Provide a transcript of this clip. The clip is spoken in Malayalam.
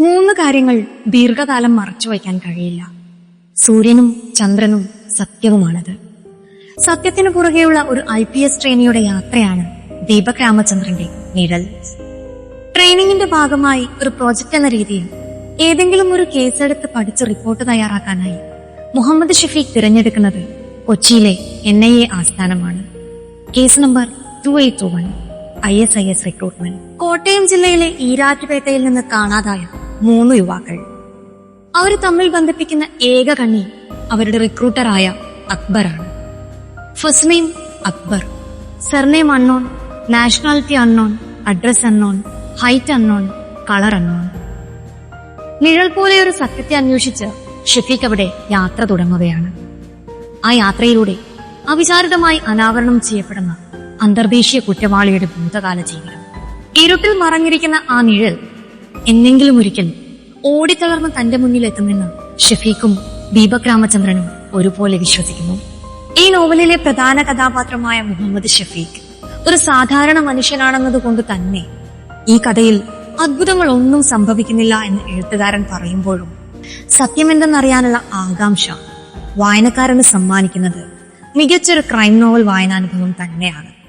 മൂന്ന് കാര്യങ്ങൾ ദീർഘകാലം മറച്ചു വയ്ക്കാൻ കഴിയില്ല. സൂര്യനും ചന്ദ്രനും സത്യവുമാണത്. സത്യത്തിനു പുറകെയുള്ള ഒരു ഐ പി എസ് ട്രെയിനിയുടെ യാത്രയാണ് ദീപക് രാമചന്ദ്രന്റെ നിഴൽ. ട്രെയിനിങ്ങിന്റെ ഭാഗമായി ഒരു പ്രോജക്റ്റ് എന്ന രീതിയിൽ ഏതെങ്കിലും ഒരു കേസെടുത്ത് പഠിച്ച് റിപ്പോർട്ട് തയ്യാറാക്കാനായി മുഹമ്മദ് ഷഫീഖ് തിരഞ്ഞെടുക്കുന്നത് കൊച്ചിയിലെ N I A ആസ്ഥാനമാണ്. Case number two eight two one I S I S recruitment. Kottayam ജില്ലയിലെ ഈരാറ്റുപേട്ടയിൽ നിന്ന് കാണാതായ മൂന്ന് യുവാക്കൾ. അവർ തമ്മിൽ ബന്ധിപ്പിക്കുന്ന ഏക കണ്ണി അവരുടെ റിക്രൂട്ടറായ അക്ബറാണ്. First name Akbar. Surname unknown nationality unknown address unknown height unknown colour unknown നിഴൽ പോലെ ഒരു സത്യത്തെ അന്വേഷിച്ച് ഷഫീഖ് അവിടെ യാത്ര തുടങ്ങുകയാണ്. ആ യാത്രയിലൂടെ അവിചാരിതമായി അനാവരണം ചെയ്യപ്പെടുന്ന അന്തർദേശീയ കുറ്റവാളിയുടെ ഭൂതകാല ജീവിതം. ഇരുട്ടിൽ മറഞ്ഞിരിക്കുന്ന ആ നിഴൽ എന്നെങ്കിലും ഒരിക്കൽ ഓടിത്തളർന്ന് തന്റെ മുന്നിൽ എത്തുമെന്ന് ഷഫീഖും ദീപക് രാമചന്ദ്രനും ഒരുപോലെ വിശ്വസിക്കുന്നു. ഈ നോവലിലെ പ്രധാന കഥാപാത്രമായ മുഹമ്മദ് ഷഫീഖ് ഒരു സാധാരണ മനുഷ്യനാണെന്നതുകൊണ്ട് തന്നെ ഈ കഥയിൽ അത്ഭുതങ്ങൾ ഒന്നും സംഭവിക്കുന്നില്ല എന്ന് എഴുത്തുകാരൻ പറയുമ്പോഴും സത്യമെന്തെന്നറിയാനുള്ള ആകാംക്ഷ വായനക്കാരന് സമ്മാനിക്കുന്നത് മികച്ചൊരു ക്രൈം നോവൽ വായനാനുഭവം തന്നെയാണ്.